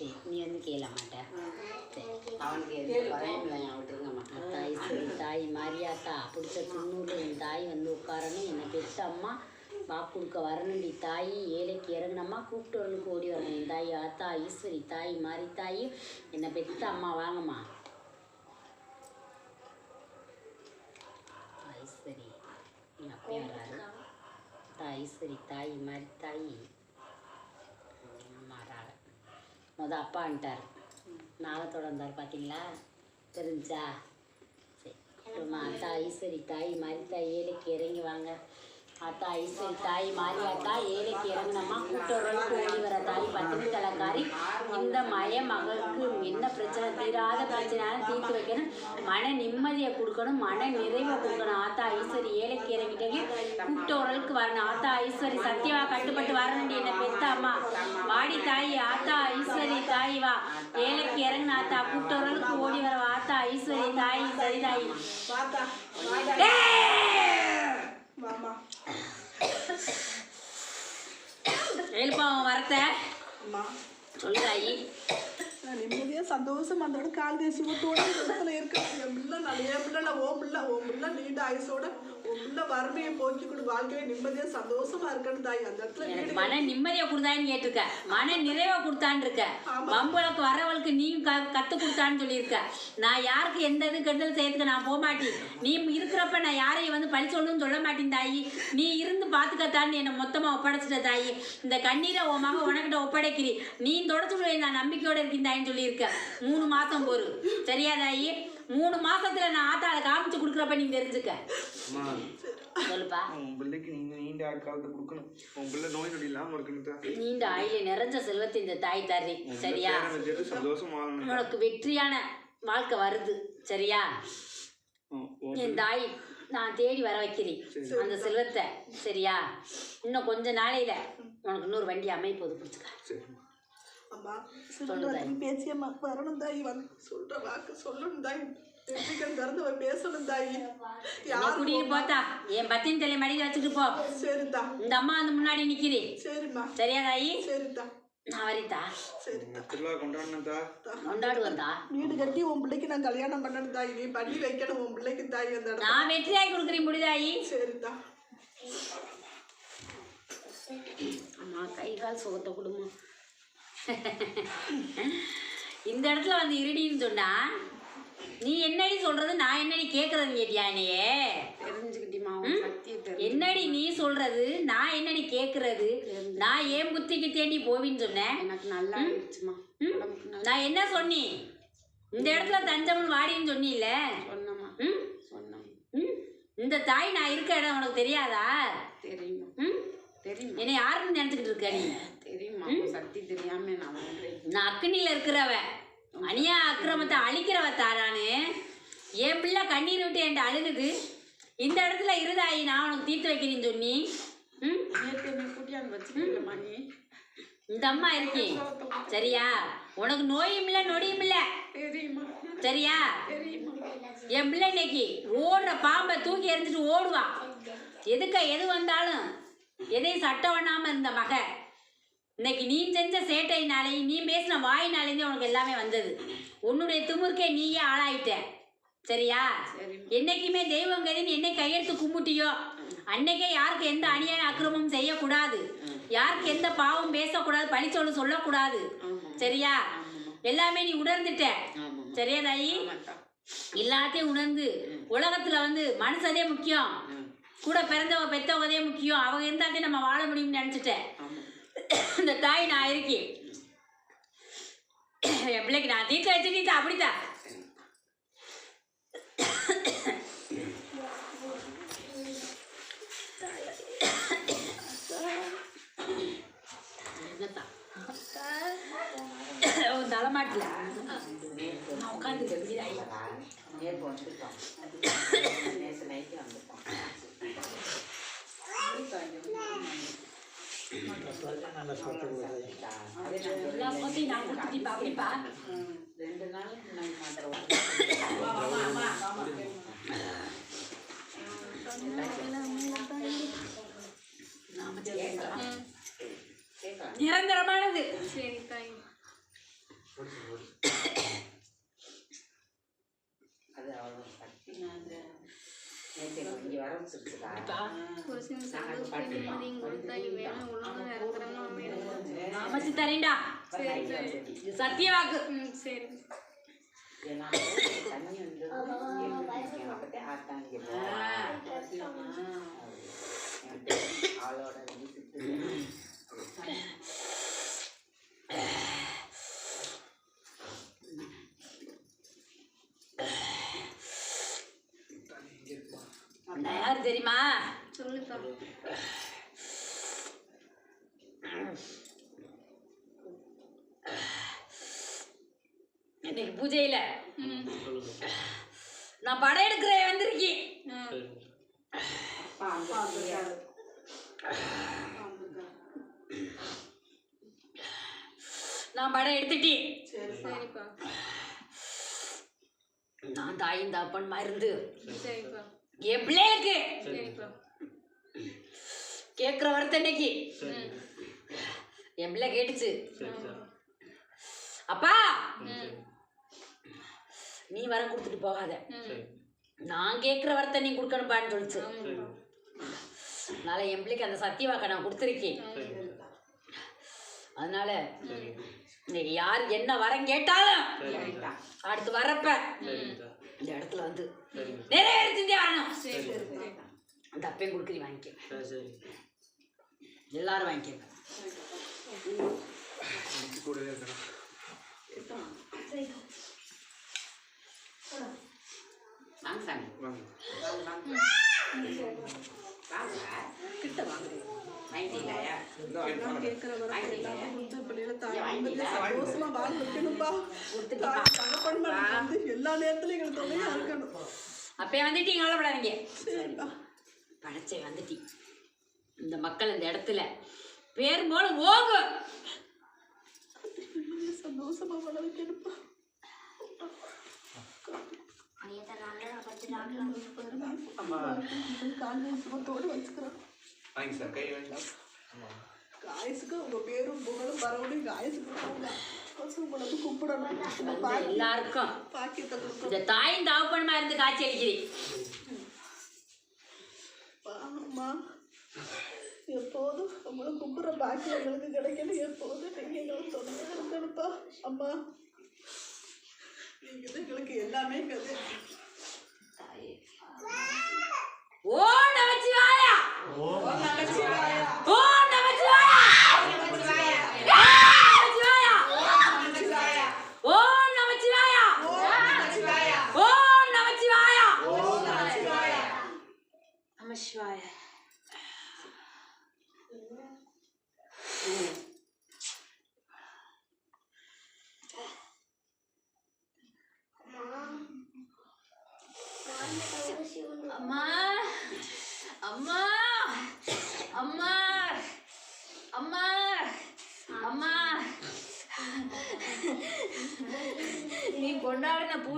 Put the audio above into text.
சரி நீ வந்து கேள மாட்டேன். அவனுக்கு எதுவும் விட்டுருங்கம்மா தாய் தாய் மாரியாத்தா பிடிச்ச துண்ணூறு என் தாய் வந்து உட்காரணும். என்னை பெற்ற அம்மா வாக்கு கொடுக்க வரணுண்டி தாய் ஏழைக்கு இறங்கினம்மா கூப்பிட்டவர்களுக்கு ஓடி வரணும். என் தாய் ஆத்தா ஈஸ்வரி தாய் மாரி தாய் என்னை பெற்ற அம்மா வாங்கம்மா. ஐஸ்வரி எங்கள் அப்பயே தாய் ஈஸ்வரி தாய் மாரி தாய் அம்மா வர்றாங்க முத அப்பான்ட்டார் நாகத்தோட வந்தார் பார்த்தீங்களா தெரிஞ்சா? சரி அப்புறமா அத்தா ஈஸ்வரி தாய் மாரி தாய் ஏழைக்கு இறங்கி வாங்க. அத்தா ஈஸ்வரி தாய் மாரியாத்தா ஏழைக்கு இறங்கினம்மா கூட்டுறவுக்கு ஓடி வர தாய் பத்தினி தலைக்காரி இந்த மய மகளுக்கு என்ன பிரச்சனை? தீராத பிரச்சனையாலும் தீர்த்து வைக்கணும். மன நிம்மதியை கொடுக்கணும். மன நிறைவை கொடுக்கணும். ஆத்தா ஈஸ்வரி ஏழைக்கு இறங்கிட்டவங்க கூப்பிட்டவர்களுக்கு வரணும். ஆத்தா ஈஸ்வரி சத்தியவா கட்டுப்பட்டு வரணும் என்ன பெத்த அம்மா வாடி தாய் ஆத்தா ஈஸ்வரி தாய் வா. ஏழைக்கு இறங்கின ஆத்தா கூப்பிட்டவர்களுக்கு ஓடி வர ஆத்தா ஈஸ்வரி தாய் சரி தாய். வாத்தா வாமா எழுப்பா அவன் வரத்த அம்மா. சொல்லு தாயி நான் நிம்மதியா சந்தோஷமா அந்த இடம் கால் தேசி முத்தோட இந்த இடத்துல இருக்கேன் என் நல்ல என் பிள்ளை நான் ஓ பிள்ளை உன் பிள்ளை நீண்ட ஆயுசோட உன் பிள்ளை வறுமையை போக்கி கொடு வாழ்க்கையை நிம்மதியா சந்தோஷமா இருக்கணும் தாய். அந்த இடத்துல மன நிம்மதியை கொடுத்தான்னு கேட்டிருக்க மன நிறைவை கொடுத்தான்னு இருக்க. வம்பளுக்கு வரவளுக்கு நீ க கத்து கொடுத்தான்னு சொல்லியிருக்க. நான் யாருக்கு எந்த இது கெடுதல் செய்யறதுக்கு நான் போக மாட்டேன். நீ இருக்கிறப்ப நான் யாரையும் வந்து பழி சொல்லணும்னு சொல்ல மாட்டேன் தாயி. நீ இருந்து பார்த்துக்கத்தான்னு என்னை மொத்தமாக ஒப்படைச்சிட்ட தாயி. இந்த கண்ணீரை உன் மகன் உனக்கிட்ட ஒப்படைக்கிறி நீ தொடச்சு நான் நம்பிக்கையோட இருக்கேன் தாயின்னு சொல்லியிருக்க. மூணு மாதம் போரு. சரியா தாயி? மூணு மாசத்துல நான் ஆத்தாளை காமிச்சு கொடுக்குறப்ப நீ தெரிஞ்சுக்க. அம்மா சொல்லுப்பா. உன் பிள்ளைக்கு நீங்க நீண்ட காலத்தை கொடுக்கணும். உன் பிள்ளை நோய் நொடி இல்லாம இருக்கணும் தான். நீண்ட ஆயில நிறைஞ்ச செல்வத்தை இந்த தாய் தர்றி. சரியா? சந்தோஷமா உனக்கு வெற்றியான வாழ்க்கை வருது. சரியா? என் தாய் நான் தேடி வர வைக்கிறேன். அந்த செல்வத்தை. சரியா? இன்னும் கொஞ்ச நாளையில உனக்கு இன்னொரு வண்டி அமைப்போது பிடிச்சிக்க சரிம்மா அம்மா பேச்சியம்மா வரணும் தாய் வந்து சொல்ற வாக்கு சொல்லணும் தாய் போய் பேசணும் தாய்? கூட்டிட்டு போத்தா? என் பத்தின் தலை மடியில் வச்சுட்டு போ. சரிதா. இந்த அம்மா வந்து முன்னாடி நிக்கிறேன் சரிம்மா. சரியா தாயி? சரிதா. நான் வரீத்தா சரிதா. திருவிழா வீடு கட்டி உன் பிள்ளைக்கு நான் கல்யாணம் பண்ணணும் தாய். நீ பண்ணி வைக்கணும் உன் பிள்ளைக்கு தாய் அந்த நான் வெற்றியாகி கொடுக்குறேன் முடிதாயி சரிதா. அம்மா கை கால் சுகத்தை குடும்பம் இந்த இடத்துல வந்து இருடின்னு சொன்னா நீ என்னடி சொல்றது? நான் என்னடி கேட்கறது கேட்டியா என்னையே? தெரிஞ்சுக்கிட்டிமா ம்? சத்தியத்தை என்னடி நீ சொல்றது? நான் என்னடி கேட்கறது நான் ஏன் புத்திக்கு தேண்டி போவின்னு சொன்னேன் எனக்கு நல்லா இருந்துச்சுமா. நான் என்ன சொன்னி? இந்த இடத்துல தஞ்சம்னு வாடின்னு சொன்னில்ல? சொன்னம்மா. ம்? சொன்னோம் ம்? இந்த தாய் நான் இருக்க இடம் உனக்கு தெரியாதா? தெரியுமா? ம்? தெரியுமா? என்னை யாருன்னு நினச்சிக்கிட்டு இருக்க நீ? தெரியுமா? சக்தி தெரியாம நான் நான் அக்கனியில் இருக்கிறவ மணியா அக்கிரமத்தை அழிக்கிறவ தாரானு. என் பிள்ளை கண்ணீர் விட்டு என்கிட்ட அழுகுது. இந்த இடத்துல இருதாயி நான் உனக்கு தீர்த்து வைக்கிறேன்னு சொன்னி. இந்த அம்மா இருக்கேன் சரியா? உனக்கு நோயும் இல்லை நொடியும் இல்லை. சரியா? என் பிள்ளை இன்னைக்கு ஓடுற பாம்பை தூக்கி எறிஞ்சிட்டு ஓடுவான் எதுக்க எது வந்தாலும் எதையும் சட்டம் பண்ணாமல் இருந்த மகன் இன்னைக்கு நீ செஞ்ச சேட்டையினாலேயும் நீ பேசின வாயினாலேயும் உனக்கு எல்லாமே வந்தது. உன்னுடைய திமிருக்கே நீயே ஆளாயிட்ட. சரியா. என்னைக்குமே தெய்வம் கதின்னு என்னை கையெடுத்து கும்பிட்டியோ? அன்னைக்கே யாருக்கு எந்த அநியாய அக்கிரமமும் செய்யக்கூடாது. யாருக்கு எந்த பாவம் பேசக்கூடாது பழிச்சொல்லு சொல்லக்கூடாது. சரியா? எல்லாமே நீ உணர்ந்துட்ட. சரியா தாயி? எல்லாத்தையும் உணர்ந்து. உலகத்துல வந்து மனுஷதே முக்கியம். கூட பிறந்தவங்க பெத்தவங்கதே முக்கியம். அவங்க இருந்தாதே நம்ம வாழ முடியும்னு நினச்சிட்டேன் இந்த தாய் நான் இருக்கேன் என் பிள்ளைக்கு நான் தீர்த்து வச்சு தீர்த்து அப்படித்தான் தலைமாட்டில்? நான் உட்காந்து நேற்று ரெண்டு நாள் நிரந்தரமானது. சரி தாய் அது அவ்வளோ அமைச்சு தரேன்டா சரி சரி இது சத்திய வாக்கு ம் சரி ஏன்னா, தண்ணி வந்து அப்பத்தே ஆட்டாங்க ஆளோட வீட்டுக்கு நான் யார் தெரியுமா? சொல்லுப்பா இன்னைக்கு பூஜையில நான் படம் எடுக்கிறேன் வந்திருக்கேன். நான் படம் எடுத்துட்டேன். நான் தாயும் தாப்பன் மருந்து. சரிப்பா என் பிள்ளைகளுக்கு. கேட்குற வரத்த இன்னைக்கு. என் பிள்ளை கேட்டுச்சு. அப்பா! நீ வர கொடுத்துட்டு போகாத. நான் கேட்குற வரத்த நீ கொடுக்கணும்பான்னு சொல்லிச்சு. அதனால என் பிள்ளைக்கு அந்த சத்தியவாக்க நான் கொடுத்துருக்கேன். அதனால இன்னைக்கு யார் என்ன வரம் கேட்டாலும் அடுத்து வரப்ப இந்த இடத்துல வந்து சரி. சரி. அந்த அப்பையும் கொடுக்குறி வாங்கிக்க. எல்லாரும் வாங்கிக்க வாங்க சாமி. வாங்க. வாங்க கிட்ட வாங்க வாங்கிட்டீங்களா எல்லாம் கேட்கிற வரத்தை எல்லாமே கொடுத்து பிள்ளைகளை தாய் நிம்மதியா சந்தோஷமா வாழ வைக்கணும்பா. தாய் தகப்பன் மேல வந்து எல்லா நேரத்துலயும் எங்களுக்கு துணையா இருக்கணும். அப்பயே வந்துட்டீங்க கவலைப்படாதீங்க. சரிப்பா. படைச்சே வந்துட்டி. இந்த மக்கள் இந்த இடத்துல. பேர் போல நிம்மதியா சந்தோஷமா வாழ வைக்கணும்பா. வச்சுக்கிறோம். வாங்க சார் கை வாங்க காயசுக்கு உங்க பேரும் புகழும் பரவணும் காயசுக்கு போங்க உங்களை எல்லாருக்கும். இந்த தாயும் தாப்பனுமா இருந்து காட்சி அளிக்கிறேன். எப்போதும் உங்களை கும்பிட்ற பாக்கியம் எங்களுக்கு கிடைக்கணும் எப்போதும் நீங்கள் எங்களுக்கு இருக்கணும்ப்பா அம்மா நீங்கள் தான் எங்களுக்கு எல்லாமே கதை. ஓ நமச்சிவாயா. ஓ நமச்சிவாயா. ஓ நமச்சிவாயா ஓ நமச்சிவாயா ஓ நமச்சிவாயா நமசிவாய அம்மா. அம்மா. அம்மா. அம்மா. அம்மா. நீ கொண்டாடின பூ